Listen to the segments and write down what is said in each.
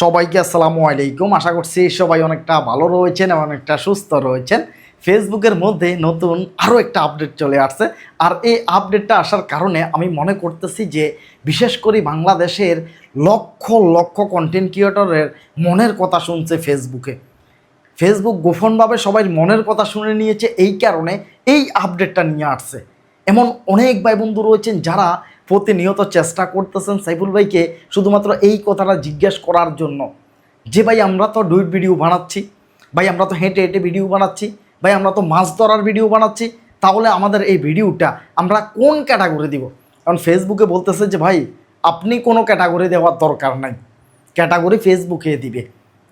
সবাইকে আসসালামু আলাইকুম। আশা করছি সবাই অনেকটা ভালো রয়েছেন এবং অনেকটা সুস্থ রয়েছেন। ফেসবুকের মধ্যে নতুন আরও একটা আপডেট চলে আসছে। আর এই আপডেটটা আসার কারণে আমি মনে করতেছি যে, বিশেষ করে বাংলাদেশের লক্ষ লক্ষ কন্টেন্ট ক্রিয়েটরের মনের কথা শুনছে ফেসবুকে। ফেসবুক গোপনভাবে সবাই মনের কথা শুনে নিয়েছে, এই কারণে এই আপডেটটা নিয়ে আসছে। এমন অনেক ভাই বন্ধু রয়েছেন যারা প্রতিনিয়ত চেষ্টা করতেছেন সাইফুল ভাইকে শুধুমাত্র এই কথাটা জিজ্ঞেস করার জন্য। যে ভাই, আমরা তো ডুইট ভিডিও বানাচ্ছি, ভাই, আমরা তো হেঁটে হেঁটে ভিডিও বানাচ্ছি, ভাই, আমরা তো মাছ ধরার ভিডিও বানাচ্ছি, তাহলে আমাদের এই ভিডিওটা আমরা কোন ক্যাটাগরি দিব? কারণ ফেসবুকে বলতেছে যে, ভাই, আপনি কোনো ক্যাটাগরি দেওয়ার দরকার নাই। ক্যাটাগরি ফেসবুকে দিবে।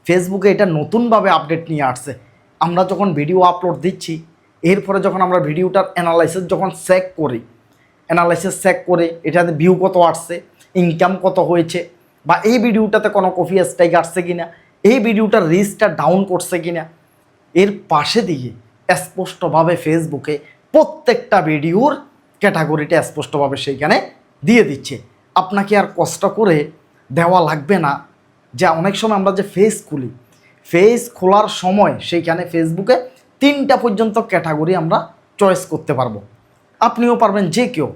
ফেসবুকে এটা নতুনভাবে আপডেট নিয়ে আসছে। আমরা যখন ভিডিও আপলোড দিচ্ছি, এরপরে যখন আমরা ভিডিওটার অ্যানালাইসিস যখন চেক করি অ্যানালাইসিস চেক করে এটাতে ভিউ কত আসছে ইনকাম কত হয়েছে, বা এই ভিডিওটাতে কোনো কফি স্ট্রাইক আসছে কিনা, এই ভিডিওটার রিচটা ডাউন করছে কিনা, এর পাশে দিয়ে স্পষ্টভাবে ফেসবুকে প্রত্যেকটা ভিডিওর ক্যাটাগরিটা স্পষ্টভাবে সেইখানে দিয়ে দিচ্ছে। আপনাকে আর কষ্ট করে দেওয়া লাগবে না। যে অনেক সময় আমরা যে ফেস খুলি ফেস খোলার সময় সেইখানে ফেসবুকে তিনটা পর্যন্ত ক্যাটাগরি আমরা চয়েস করতে পারব। আপনিও পারবেন যে কেউ।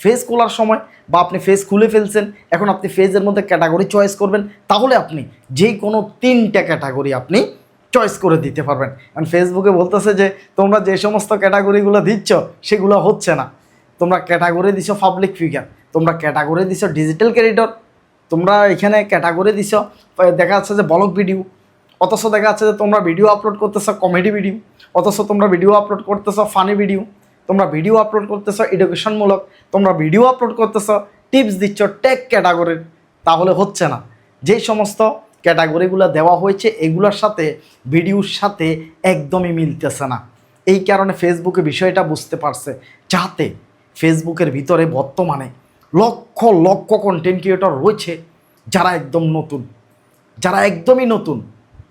ফেস খোলার সময় বা আপনি ফেস খুলে ফেলছেন, এখন আপনি ফেজের মধ্যে ক্যাটাগরি চয়েস করবেন, তাহলে আপনি যে কোনো তিনটা ক্যাটাগরি আপনি চয়েস করে দিতে পারবেন। কারণ ফেসবুকে বলতেছে যে, তোমরা যে সমস্ত ক্যাটাগরিগুলো দিচ্ছ, সেগুলো হচ্ছে না। তোমরা ক্যাটাগরি দিছো পাবলিক ফিগার তোমরা ক্যাটাগরি দিছো ডিজিটাল ক্যারিডর তোমরা এখানে ক্যাটাগরি দিছো দেখা যাচ্ছে যে ব্লগ ভিডিও অথচ দেখা যাচ্ছে যে তোমরা ভিডিও আপলোড করতেছো কমেডি ভিডিও অথচ তোমরা ভিডিও আপলোড করতেছো ফানি ভিডিও তোমরা ভিডিও আপলোড করতেছো এডুকেশনমূলক তোমরা ভিডিও আপলোড করতেছো টিপস দিচ্ছ টেক ক্যাটাগরির তাহলে হচ্ছে না। যেই সমস্ত ক্যাটাগরিগুলো দেওয়া হয়েছে, এগুলোর সাথে ভিডিওর সাথে একদমই মিলতেছে না। এই কারণে ফেসবুকে বিষয়টা বুঝতে পারছে, যাতে ফেসবুকের ভিতরে বর্তমানে লক্ষ লক্ষ কন্টেন্ট ক্রিয়েটর রয়েছে, যারা একদম নতুন। যারা একদমই নতুন।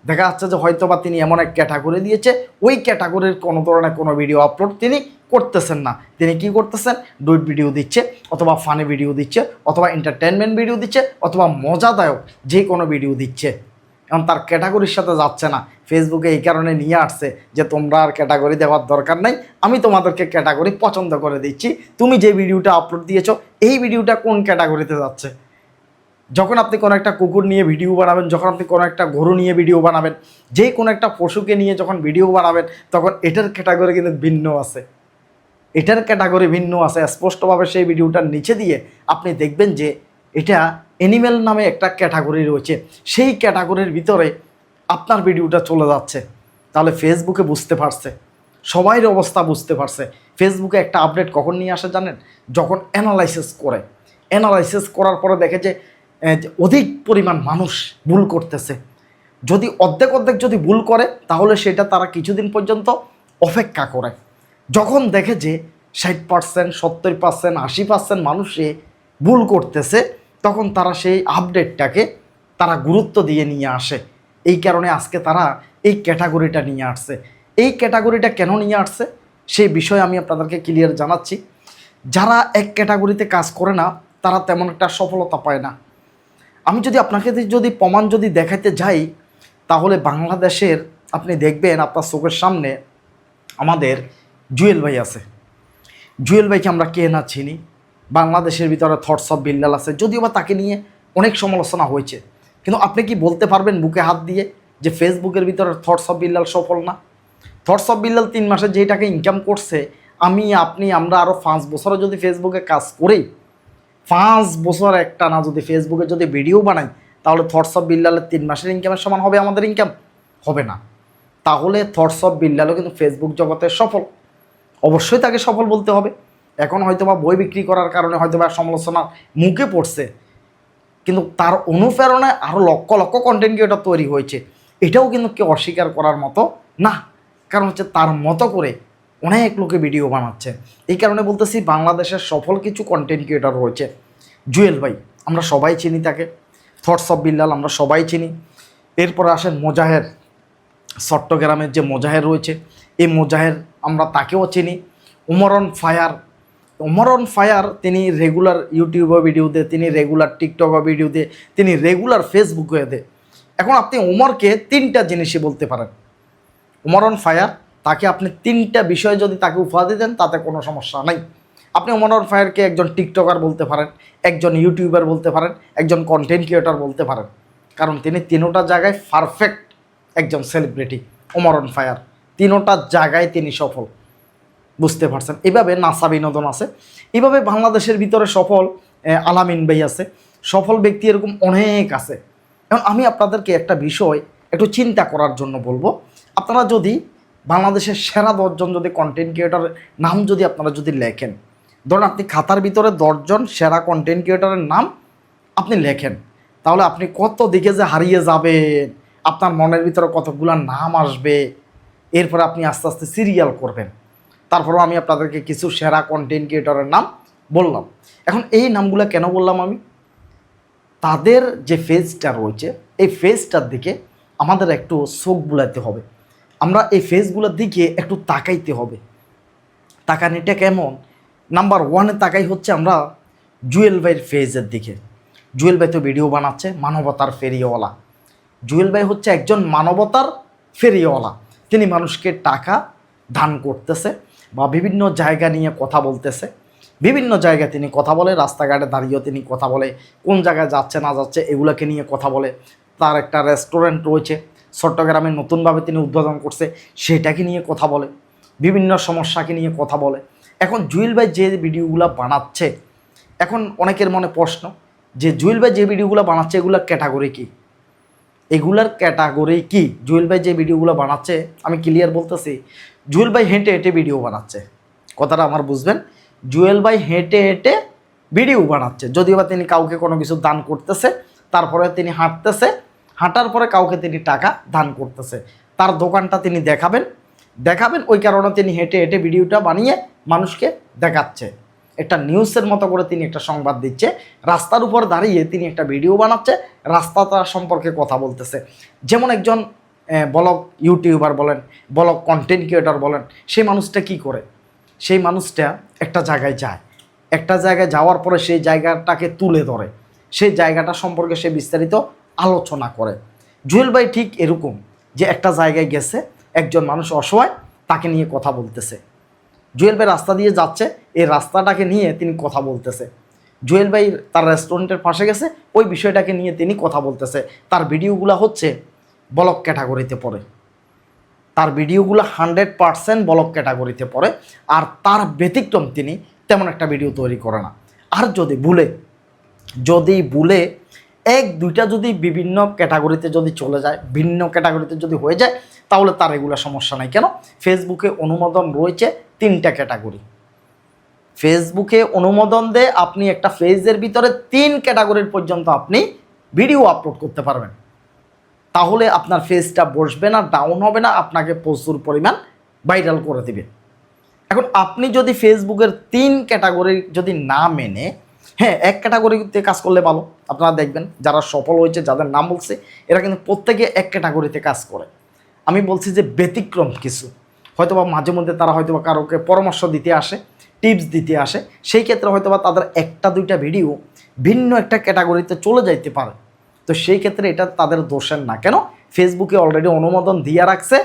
দেখা যাচ্ছে যে হয়তো বা তিনি এমন এক ক্যাটাগরি দিয়েছে, ওই ক্যাটাগরির কোনো ধরনের কোনো ভিডিও আপলোড তিনি করতেছেন না। তিনি কি করতেছেন? ডুইট ভিডিও দিচ্ছে, অথবা ফানি ভিডিও দিচ্ছে, অথবা এন্টারটেনমেন্ট ভিডিও দিচ্ছে, অথবা মজাদায়ক যে কোনো ভিডিও দিচ্ছে। এখন তার ক্যাটাগরির সাথে যাচ্ছে না। ফেসবুকে এই কারণে নিয়ে আসছে যে, তোমরা আর ক্যাটাগরি দেওয়ার দরকার নাই। আমি তোমাদেরকে ক্যাটাগরি পছন্দ করে দিচ্ছি। তুমি যে ভিডিওটা আপলোড দিয়েছ, এই ভিডিওটা কোন ক্যাটাগরিতে যাচ্ছে? যখন আপনি কোনো একটা কুকুর নিয়ে ভিডিও বানাবেন, যখন আপনি কোনো একটা গরু নিয়ে ভিডিও বানাবেন, যে কোনো একটা পশুকে নিয়ে যখন ভিডিও বানাবেন, তখন এটার ক্যাটাগরি কিন্তু ভিন্ন আছে। এটার ক্যাটাগরি ভিন্ন আছে। স্পষ্টভাবে সেই ভিডিওটার নিচে দিয়ে আপনি দেখবেন যে এটা অ্যানিম্যাল নামে একটা ক্যাটাগরি রয়েছে। সেই ক্যাটাগরির ভিতরে আপনার ভিডিওটা চলে যাচ্ছে। তাহলে ফেসবুকে বুঝতে পারছে। সবাইয়ের অবস্থা বুঝতে পারছে। ফেসবুকে একটা আপডেট কখন নিয়ে আসে জানেন? যখন অ্যানালাইসিস করে। অ্যানালাইসিস করার পরে দেখে যে অধিক পরিমাণ মানুষ ভুল করতেছে। যদি অর্ধেক অর্ধেক যদি ভুল করে, তাহলে সেটা তারা কিছুদিন পর্যন্ত অপেক্ষা করে। যখন দেখে যে ষাট পার্সেন্ট সত্তর পার্সেন্ট আশি পার্সেন্ট মানুষে ভুল করতেছে, তখন তারা সেই আপডেটটাকে তারা গুরুত্ব দিয়ে নিয়ে আসে। এই কারণে আজকে তারা এই ক্যাটাগরিটা নিয়ে আসছে। এই ক্যাটাগরিটা কেন নিয়ে আসছে? সেই বিষয়ে আমি আপনাদেরকে ক্লিয়ার জানাচ্ছি। যারা এক ক্যাটাগরিতে কাজ করে না, তারা তেমন একটা সফলতা পায় না। আমি যদি আপনাকে যদি প্রমাণ যদি দেখাতে যাই, তাহলে বাংলাদেশের আপনি দেখবেন আপনার চোখের সামনে আমাদের জুয়েল ভাই আছে। জুয়েল ভাইকে আমরা কে না চিনি? বাংলাদেশের ভিতরে থটস অফ বিল্লাল আছে। যদিও বা তাকে নিয়ে অনেক সমালোচনা হয়েছে। কিন্তু আপনি কি বলতে পারবেন বুকে হাত দিয়ে যে ফেসবুকের ভিতরে থটস অফ বিল্লাল সফল না? থটস অফ বিল্লাল তিন মাসে যেই টাকা ইনকাম করছে, আমি, আপনি, আমরা আরও পাঁচ বছরও যদি ফেসবুকে কাজ করি, পাঁচ বছর একটা না যদি ফেসবুকে যদি ভিডিও বানাই, তাহলে থটস অফ বিল্লালের তিন মাসের ইনকামের সমান হবে আমাদের ইনকাম হবে না। তাহলে থটস অফ বিল্লালও কিন্তু ফেসবুক জগতে সফল। অবশ্যই তাকে সফল বলতে হবে। এখন হয়তো বা বই বিক্রি করার কারণে হয়তো বা সমালোচনার মুখে পড়ছে। কিন্তু তার অনুপ্রেরণায় আরও লক্ষ লক্ষ কন্টেন্ট ক্রিয়েটর তৈরি হয়েছে। এটাও কিন্তু কেউ অস্বীকার করার মতো না। কারণ হচ্ছে তার মতো করে অনেক লোকে ভিডিও বানাচ্ছে। এই কারণে বলতেছি, বাংলাদেশের সফল কিছু কন্টেন্ট ক্রিয়েটর রয়েছে জুয়েল ভাই, আমরা সবাই চিনি তাকে। থটস অফ বিল্লাল আমরা সবাই চিনি। এরপরে আসেন মোজাহের। চট্টগ্রামের যে মোজাহের রয়েছে, এই মোজাহের আমরা তাকেও চিনি। উমরন ফায়ার। উমরন ফায়ার, তিনি রেগুলার ইউটিউবে ভিডিও দেয়, তিনি রেগুলার টিকটকে ভিডিও দেয়, তিনি রেগুলার ফেসবুকে দেয়। এখন আপনি উমরকে তিনটা জিনিসই বলতে পারেন। ওমর অন ফায়ার, তাকে আপনি তিনটা বিষয়ে যদি তাকে উপাধি দেন, তাতে কোনো সমস্যা নাই। আপনি ওমর অন ফায়ারকে একজন টিকটকার বলতে পারেন, একজন ইউটিউবার বলতে পারেন, একজন কন্টেন্ট ক্রিয়েটর বলতে পারেন। কারণ তিনি তিনোটা জায়গায় পারফেক্ট একজন সেলিব্রিটি ওমর অন ফায়ার। তিনোটা জায়গায় তিনি সফল। বুঝতে পারছেন? এভাবে নাসা বিনোদন আছে। এভাবে বাংলাদেশের ভিতরে সফল আলামিন ভাই আছে। সফল ব্যক্তি এরকম অনেক আছে। এখন আমি আপনাদেরকে একটা বিষয় একটু চিন্তা করার জন্য বলব। আপনারা যদি বাংলাদেশের সেরা দশজন যদি কন্টেন্ট ক্রিয়েটরের নাম যদি আপনারা যদি লেখেন, ধরুন আপনি খাতার ভিতরে দশজন সেরা কন্টেন্ট ক্রিয়েটরের নাম আপনি লেখেন, তাহলে আপনি কত দিকে যে হারিয়ে যাবেন, আপনার মনের ভিতরে কতগুলো নাম আসবে এরপরে আপনি আস্তে আস্তে সিরিয়াল করবেন। তারপরেও আমি আপনাদেরকে কিছু সেরা কন্টেন্ট ক্রিয়েটরের নাম বললাম। এখন এই নামগুলো কেন বললাম আমি? তাদের যে ফেজটা রয়েছে, এই ফেজটার দিকে আমাদের একটু চোখ বুলাতে হবে। আমরা এই ফেজগুলোর দিকে একটু তাকাইতে হবে। তাকানিটা কেমন? নাম্বার ওয়ানে তাকাই হচ্ছে আমরা জুয়েল ভাইয়ের ফেজের দিকে। জুয়েল ভাই তো ভিডিও বানাচ্ছে, মানবতার ফেরিওয়ালা। জুয়েল ভাই হচ্ছে একজন মানবতার ফেরিওয়ালা। তিনি মানুষকে টাকা দান করতেছে বা বিভিন্ন জায়গা নিয়ে কথা বলতেছে। বিভিন্ন জায়গায় তিনি কথা বলে, রাস্তাঘাটে দাঁড়িয়েও তিনি কথা বলে, কোন জায়গায় যাচ্ছে, না যাচ্ছে, এগুলোকে নিয়ে কথা বলে। তার একটা রেস্টুরেন্ট রয়েছে, চট্টগ্রামে নতুনভাবে তিনি উদ্বোধন করছে, সেটাকে নিয়ে কথা বলে, বিভিন্ন সমস্যাকে নিয়ে কথা বলে। এখন জুয়েল ভাই যে ভিডিওগুলো বানাচ্ছে, এখন অনেকের মনে প্রশ্ন যে, জুয়েল ভাই যে ভিডিওগুলো বানাচ্ছে, এগুলো ক্যাটাগরি কী? এগুলার ক্যাটাগরি কি? জুয়েল ভাই যে ভিডিওগুলো বানাচ্ছে, আমি ক্লিয়ার বলতেছি, জুয়েল ভাই হেঁটে হেঁটে ভিডিও বানাচ্ছে। কথাটা আমার বুঝবেন? জুয়েল ভাই হেঁটে হেঁটে ভিডিও বানাচ্ছে। যদিও বা তিনি কাউকে কোনো কিছু দান করতেছে, তারপরে তিনি হাঁটতেছে, হাঁটার পরে কাউকে তিনি টাকা দান করতেছে। তার দোকানটা তিনি দেখাবেন। দেখাবেন, ওই কারণে তিনি হেঁটে হেঁটে ভিডিওটা বানিয়ে মানুষকে দেখাচ্ছে। একটা নিউজের মতো করে তিনি একটা সংবাদ দিচ্ছে। রাস্তার উপর দাঁড়িয়ে তিনি একটা ভিডিও বানাচ্ছে রাস্তাটা সম্পর্কে কথা বলতেছে। যেমন একজন ব্লগ ইউটিউবার বলেন, ব্লগ কন্টেন্ট ক্রিয়েটর বলেন, সেই মানুষটা কি করে? সেই মানুষটা একটা জায়গায় যায়। একটা জায়গায় যাওয়ার পরে সেই জায়গাটাকে তুলে ধরে। সেই জায়গাটা সম্পর্কে সে বিস্তারিত আলোচনা করে। জুয়েল ভাই ঠিক এরকম যে একটা জায়গায় গেছে, একজন মানুষ অসহায়, তাকে নিয়ে কথা বলতেছে। জুয়েল ভাই রাস্তা দিয়ে যাচ্ছে, এই রাস্তাটাকে নিয়ে তিনি কথা বলতেছে। জুয়েল ভাই তার রেস্টুরেন্টের পাশে গেছে, ওই বিষয়টাকে নিয়ে তিনি কথা বলতেছে। তার ভিডিওগুলো হচ্ছে ব্লক ক্যাটাগরিতে পড়ে। তার ভিডিওগুলো হান্ড্রেড পারসেন্ট ব্লক ক্যাটাগরিতে পড়ে, আর তার ব্যতিক্রম তিনি তেমন একটা ভিডিও তৈরি করে না। আর যদি ভুলে যদি ভুলে, এক, দুইটা যদি বিভিন্ন ক্যাটাগরিতে যদি চলে যায়, ভিন্ন ক্যাটাগরিতে যদি হয়ে যায়, তাহলে তার এগুলো সমস্যা নাই। কেন? ফেসবুকে অনুমোদন রয়েছে তিনটা ক্যাটাগরি। ফেসবুকে অনুমোদন দিয়ে আপনি একটা ফেজের ভিতরে তিন ক্যাটাগরির পর্যন্ত আপনি ভিডিও আপলোড করতে পারবেন। তাহলে আপনার ফেজটা বসবে না ডাউন হবে না, আপনাকে প্রচুর পরিমাণ ভাইরাল করে দিবে। এখন আপনি যদি ফেসবুকের তিন ক্যাটাগরি যদি না মেনে হ্যাঁ এক ক্যাটাগরিতে কাজ করলে ভালো, আপনারা দেখবেন যারা সফল হয়েছে, যাদের নাম বলছে, এরা কিন্তু প্রত্যেকে এক ক্যাটাগরিতে কাজ করে। আমি বলছি যে ব্যতিক্রম কিছু। হয়তোবা মাঝে মধ্যে তারা হয়তোবা কারোকে পরামর্শ দিতে আসে, টিপস দিতে আসে, সেই ক্ষেত্রে হয়তোবা তাদের একটা দুইটা ভিডিও ভিন্ন একটা ক্যাটাগরিতে চলে যাইতে পারে। তো সেই ক্ষেত্রে এটা তাদের দোষের না। কেন? ফেসবুকে অলরেডি অনুমোদন দিয়ে রাখছে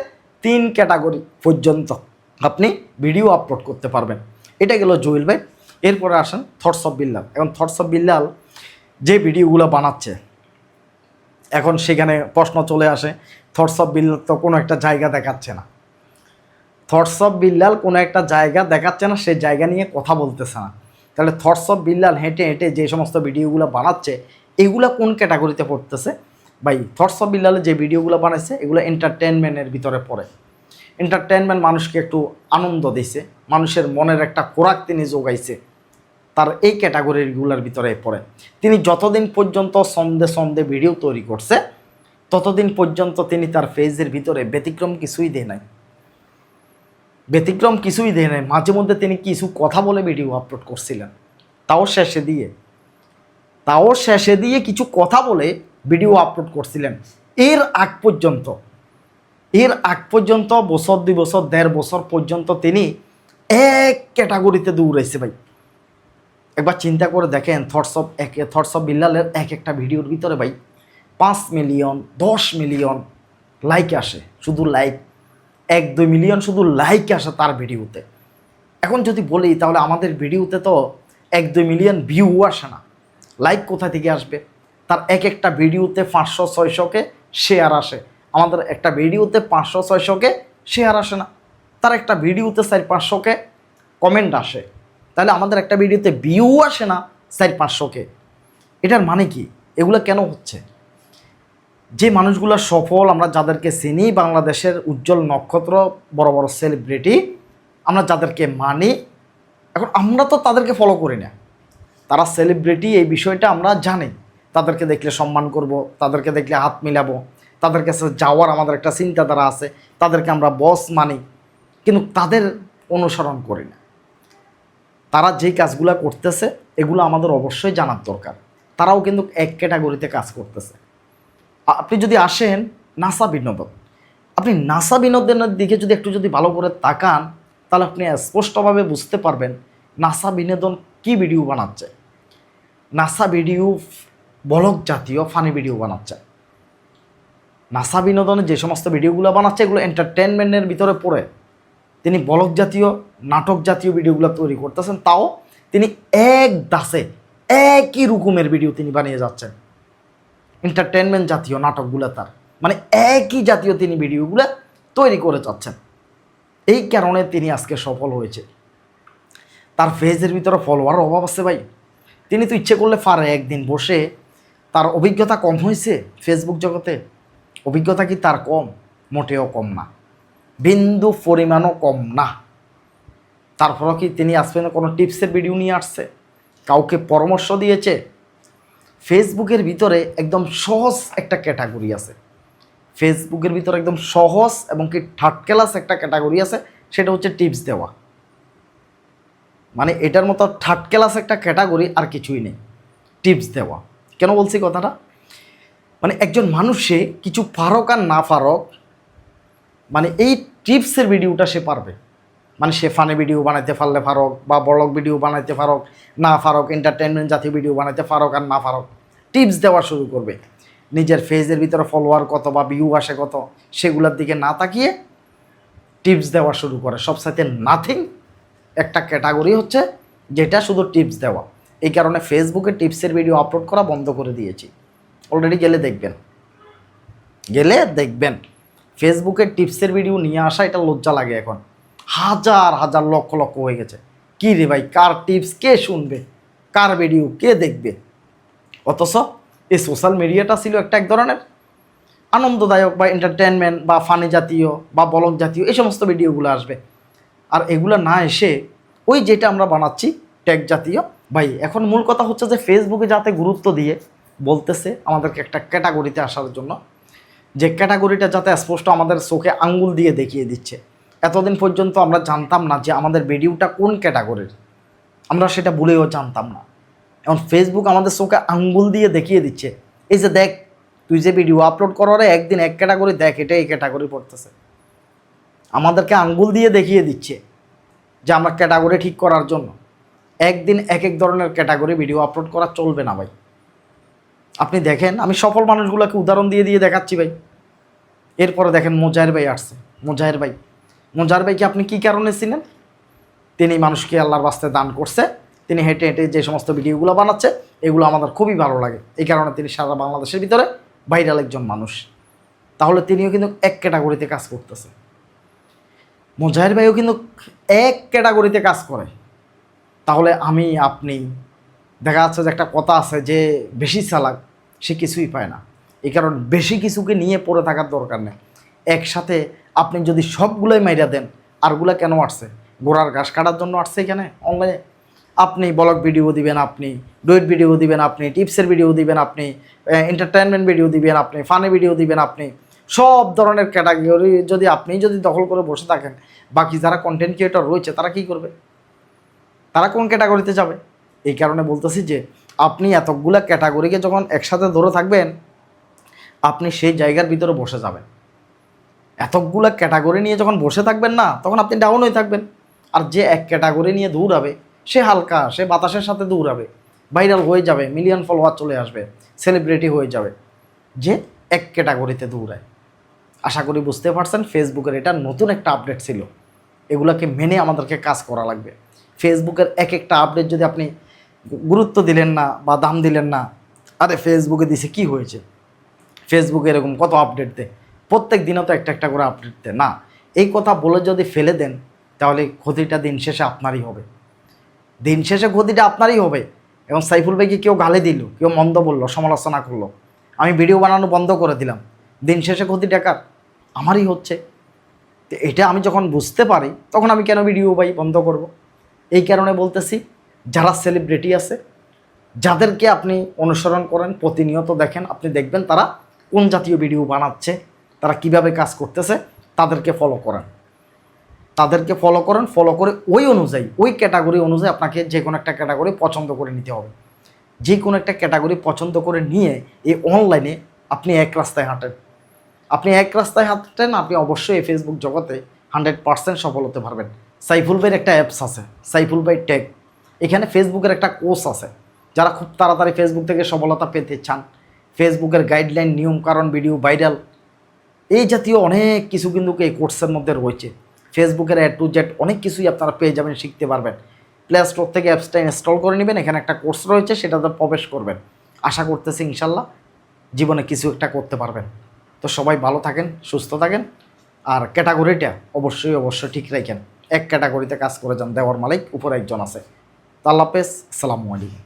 তিন ক্যাটাগরি পর্যন্ত। আপনি ভিডিও আপলোড করতে পারবেন। এটা গেল জুয়েল ভাই। এরপরে আসেন থটস অফ বিল্লাল এখন থটস অফ বিল্লাল যে ভিডিওগুলো বানাচ্ছে, এখন সেখানে প্রশ্ন চলে আসে থটস অফ বিল্লাল তো কোনো একটা জায়গা দেখাচ্ছে না। থটস অফ বিল্লাল কোনো একটা জায়গা দেখাচ্ছে না, সেই জায়গা নিয়ে কথা বলতেছে না। তাহলে থটস অফ বিল্লাল হেঁটে হেঁটে যে সমস্ত ভিডিওগুলো বানাচ্ছে, এগুলো কোন ক্যাটাগরিতে পড়তেছে? ভাই থটস অফ বিল্লালে যে ভিডিওগুলো বানাইছে, এগুলো এন্টারটেনমেন্টের ভিতরে পড়ে। এন্টারটেনমেন্ট মানুষকে একটু আনন্দ দিছে, মানুষের মনের একটা খোরাক তিনি যোগাইছে তার এই ক্যাটাগরিগুলোর ভিতরে পড়ে। তিনি যতদিন পর্যন্ত সন্ধে সন্ধে ভিডিও তৈরি করছে, ততদিন পর্যন্ত তিনি তার ফেজের ভিতরে ব্যতিক্রম কিছুই দেয় নাই। ব্যতিক্রম কিছুই দেয় নাই। মাঝে মধ্যে তিনি কিছু কথা বলে ভিডিও আপলোড করছিলেন। তাও শেষে দিয়ে। তাও শেষে দিয়ে কিছু কথা বলে ভিডিও আপলোড করছিলেন। এর আগ পর্যন্ত, এর আগ পর্যন্ত, বছর, দুই বছর, দেড় বছর পর্যন্ত তিনি এক ক্যাটাগরিতে দূর দৌড়াইছে ভাই। একবার চিন্তা করে দেখেন থটস অফ এক থটস অফ বিল্লালের এক একটা ভিডিওর ভিতরে ভাই, পাঁচ মিলিয়ন দশ মিলিয়ন লাইক আসে। শুধু লাইক এক, দুই মিলিয়ন শুধু লাইক আসে তার ভিডিওতে এখন যদি বলি, তাহলে আমাদের ভিডিওতে তো এক, দুই মিলিয়ন ভিউ আসে না। লাইক কোথা থেকে আসবে? তার এক একটা ভিডিওতে পাঁচশো ছয়শোকে শেয়ার আসে। আমাদের একটা ভিডিওতে পাঁচশো ছয়শোকে শেয়ার আসে না। তার একটা ভিডিওতে চার পাঁচশোকে কমেন্ট আসে। তাহলে আমাদের একটা ভিডিওতে ভিউ আসে না চার পাঁচশোকে এটার মানে কি? এগুলো কেন হচ্ছে? যে মানুষগুলো সফল, আমরা যাদেরকে চিনি, বাংলাদেশের উজ্জ্বল নক্ষত্র, বড় বড় সেলিব্রিটি আমরা যাদেরকে মানি, এখন আমরা তো তাদেরকে ফলো করি না। তারা সেলিব্রিটি এই বিষয়টা আমরা জানি। তাদেরকে দেখলে সম্মান করব, তাদেরকে দেখলে হাত মিলাবো, তাদের কাছে যাওয়ার আমাদের একটা চিন্তাধারা আছে, তাদেরকে আমরা বস মানি, কিন্তু তাদের অনুসরণ করি না। তারা যেই কাজগুলো করতেছে, এগুলো আমাদের অবশ্যই জানার দরকার। তারাও কিন্তু এক ক্যাটাগরিতে কাজ করতেছে। আপনি যদি আসেন, নাসা বিনোদন আপনি নাসা বিনোদনের দিকে যদি একটু যদি ভালো করে তাকান, তাহলে আপনি স্পষ্টভাবে বুঝতে পারবেন নাসা বিনোদন কি ভিডিও বানাচ্ছে। নাসা ভিডিও বলক জাতীয় ফানি ভিডিও বানাচ্ছে। নাসা বিনোদনের যে সমস্ত ভিডিওগুলো বানাচ্ছে, এগুলো এন্টারটেনমেন্টের ভিতরে পড়ে। তিনি বলক জাতীয়, নাটক জাতীয় ভিডিওগুলো তৈরি করতেছেন, তাও তিনি এক দাসে একই রকমের ভিডিও তিনি বানিয়ে যাচ্ছেন। এন্টারটেনমেন্ট জাতীয় নাটকগুলো তার। মানে একই জাতীয় তিনি ভিডিওগুলো তৈরি করে যাচ্ছেন। এই কারণে তিনি আজকে সফল হয়েছে। তার ফেজের ভিতরে ফলোয়ার অভাব আছে ভাই। তিনি তো ইচ্ছে করলে পারে একদিন বসে তার অভিজ্ঞতা কম হয়েছে ফেসবুক জগতে। অভিজ্ঞতা কি তার কম? মোটেও কম না। বিন্দু পরিমাণও কম না। তারপরও কি তিনি আসবেন কোনো টিপসের ভিডিও নিয়ে আসছে? কাউকে পরামর্শ দিয়েছে? ফেসবুকের ভিতরে একদম সহজ একটা ক্যাটাগরি আছে। ফেসবুকের ভিতরে একদম সহজ এবং কি থার্ড ক্লাস একটা ক্যাটাগরি আছে, সেটা হচ্ছে টিপস দেওয়া। মানে এটার মতো থার্ড ক্লাস একটা ক্যাটাগরি আর কিছুই নেই, টিপস দেওয়া। কেন বলছি কথাটা? মানে একজন মানুষে কিছু ফারক আর না ফারক মানে এই টিপসের ভিডিওটা সে পারবে। মানে সে ফানি ভিডিও বানাইতে পারলে ফারক বা বড়ক ভিডিও বানাইতে পারক না ফারক এন্টারটেনমেন্ট জাতীয় ভিডিও বানাইতে পারক আর না ফারক টিপস দেওয়া শুরু করবে। নিজের ফেজের ভিতরে ফলোয়ার কত বা ভিউ আসে কত, সেগুলোর দিকে না তাকিয়ে টিপস দেওয়া শুরু করে। সবসাথে নাথিং একটা ক্যাটাগরি হচ্ছে যেটা শুধু টিপস দেওয়া। এই কারণে ফেসবুকে টিপসের ভিডিও আপলোড করা বন্ধ করে দিয়েছি। অলরেডি গেলে দেখবেন। গেলে দেখবেন। ফেসবুকে টিপসের ভিডিও নিয়ে আসা, এটা লজ্জা লাগে এখন। হাজার হাজার লক্ষ লক্ষ হয়ে গেছে। কী রে ভাই, কার টিপস কে শুনবে? কার ভিডিও কে দেখবে? অথচ এই সোশ্যাল মিডিয়াটা ছিল একটা এক ধরনের আনন্দদায়ক বা এন্টারটেনমেন্ট বা ফানি জাতীয় বা বলক জাতীয়, এই সমস্ত ভিডিওগুলো আসবে। আর এগুলো না এসে ওই যেটা আমরা বানাচ্ছি ট্যাগ জাতীয়, ভাই, এখন মূল কথা হচ্ছে যে ফেসবুকে যাতে গুরুত্ব দিয়ে বলতেছে আমাদেরকে একটা ক্যাটাগরিতে আসার জন্য, যে ক্যাটাগরিটা যাতে স্পষ্ট আমাদের চোখে আঙ্গুল দিয়ে দেখিয়ে দিচ্ছে। এতদিন পর্যন্ত আমরা জানতাম না যে আমাদের ভিডিওটা কোন ক্যাটাগরির। আমরা সেটা ভুলেও জানতাম না। এখন ফেসবুক আমাদের চোখে আঙ্গুল দিয়ে দেখিয়ে দিচ্ছে। এই যে দেখ, তুই যে ভিডিও আপলোড করার একদিন এক ক্যাটাগরি দেখ এটা এই ক্যাটাগরি পড়তেছে। আমাদেরকে আঙ্গুল দিয়ে দেখিয়ে দিচ্ছে যে আমরা ক্যাটাগরি ঠিক করার জন্য। একদিন এক এক ধরনের ক্যাটাগরি ভিডিও আপলোড করা চলবে না ভাই। আপনি দেখেন, আমি সফল মানুষগুলোকে উদাহরণ দিয়ে দিয়ে দেখাচ্ছি ভাই। এরপরে দেখেন মোজাহের ভাই আসছে। মোজাহের ভাই মোজাহের ভাইকে আপনি কি কারণে চিনেন তিনি মানুষকে আল্লাহর বাস্তে দান করছে, তিনি হেঁটে হেঁটে যে সমস্ত ভিডিওগুলো বানাচ্ছে, এগুলো আমাদের খুবই ভালো লাগে। এই কারণে তিনি সারা বাংলাদেশের ভিতরে ভাইরাল একজন মানুষ। তাহলে তিনিও কিন্তু এক ক্যাটাগরিতে কাজ করতেছে। মোজাহের ভাইও কিন্তু এক ক্যাটাগরিতে কাজ করে। তাহলে আমি, আপনি, দেখা যাচ্ছে যে একটা কথা আছে যে বেশি চালাক, সে কিছুই পায় না। এই কারণ বেশি কিছুকে নিয়ে পড়ে থাকার দরকার নেই। একসাথে আপনি যদি সবগুলোই মাইরা দেন, আরগুলা কেন আসছে? গোড়ার ঘাস কাটার জন্য আসছে এখানে অনলাইনে আপনি ব্লগ ভিডিও দিবেন আপনি ডুয়েট ভিডিও দিবেন আপনি টিপসের ভিডিও দিবেন আপনি এন্টারটেনমেন্ট ভিডিও দিবেন আপনি ফানি ভিডিও দিবেন আপনি, সব ধরনের ক্যাটাগরি যদি আপনি যদি দখল করে বসে থাকেন, বাকি যারা কন্টেন্ট ক্রিয়েটর রয়েছে, তারা কি করবে? তারা কোন ক্যাটাগরিতে যাবে? এই কারণে বলতেছি যে, আপনি এতগুলা ক্যাটাগরিকে যখন একসাথে ধরে থাকবেন, আপনি সেই জায়গার ভিতরে বসে যাবেন। এতগুলা ক্যাটাগরি নিয়ে যখন বসে থাকবেন না, তখন আপনি ডাউন হয়ে থাকবেন। আর যে এক ক্যাটাগরি নিয়ে দৌড়াবে, সে হালকা, সে বাতাসের সাথে দৌড়াবে ভাইরাল হয়ে যাবে মিলিয়ন ফলোয়ার চলে আসবে সেলিব্রিটি হয়ে যাবে, যে এক ক্যাটাগরিতে দৌড়ায়। আশা করি বুঝতে পারছেন ফেসবুকের এটা নতুন একটা আপডেট ছিল। এগুলোকে মেনে আমাদেরকে কাজ করা লাগবে। ফেসবুকের এক একটা আপডেট যদি আপনি গুরুত্ব দিলেন না বা দাম দিলেন না, আরে ফেসবুকে দিছে কি হয়েছে? ফেসবুকে এরকম কত আপডেট দেয় প্রত্যেক দিনও তো একটা একটা করে আপডেট দেয়। না, এই কথা বলে যদি ফেলে দেন, তাহলে ক্ষতিটা দিন শেষে আপনারই হবে। দিন শেষে ক্ষতিটা আপনারই হবে। এবং সাইফুল ভাইকে কেউ গালে দিল, কেউ মন্দ বলল, সমালোচনা করল। আমি ভিডিও বানানো বন্ধ করে দিলাম। দিন শেষে ক্ষতি টাকার আমারই হচ্ছে। তো এটা আমি যখন বুঝতে পারি, তখন আমি কেন ভিডিও ভাই বন্ধ করব? এই কারণে বলতেছি, যারা সেলিব্রিটি আছে, যাদেরকে আপনি অনুসরণ করেন, প্রতিনিয়ত দেখেন, আপনি দেখবেন তারা কোন জাতীয় ভিডিও বানাচ্ছে তারা কীভাবে কাজ করতেছে, তাদেরকে ফলো করেন। তাদেরকে ফলো করেন ফলো করে ওই অনুযায়ী, ওই ক্যাটাগরি অনুযায়ী আপনাকে যে কোনো একটা ক্যাটাগরি পছন্দ করে নিতে হবে। যে কোনো একটা ক্যাটাগরি পছন্দ করে নিয়ে এই অনলাইনে আপনি এক রাস্তায় হাঁটেন। আপনি এক রাস্তায় হাঁটেন, আপনি অবশ্যই এই ফেসবুক জগতে হান্ড্রেড পার্সেন্ট সফল হতে পারবেন। সাইফুল ভাইয়ের একটা অ্যাপস আছে, সাইফুল ভাই টেক এখানে ফেসবুকের একটা কোর্স আছে। যারা খুব তাড়াতাড়ি ফেসবুক থেকে সফলতা পেতে চান ফেসবুকের গাইডলাইন নিয়ম কারণ ভিডিও ভাইরাল এই জাতীয় অনেক কিছু কিন্তু এই কোর্সের মধ্যে রয়েছে। ফেসবুকের অ্যাড টু জেড অনেক কিছুই আপনারা পেয়ে যাবেন, শিখতে পারবেন। প্লে স্টোর থেকে অ্যাপসটা ইনস্টল করে নেবেন, এখানে একটা কোর্স রয়েছে, সেটাতে প্রবেশ করবেন। আশা করতেছি ইনশাল্লাহ জীবনে কিছু একটা করতে পারবেন। তো সবাই ভালো থাকেন, সুস্থ থাকেন, আর ক্যাটাগরিটা অবশ্যই অবশ্যই ঠিক রাখেন। এক ক্যাটাগরিতে কাজ করে যান, দেওয়ার মালিক উপরে একজন আছে। তো আল্লাহ হাফেজ, আসসালামু আলাইকুম।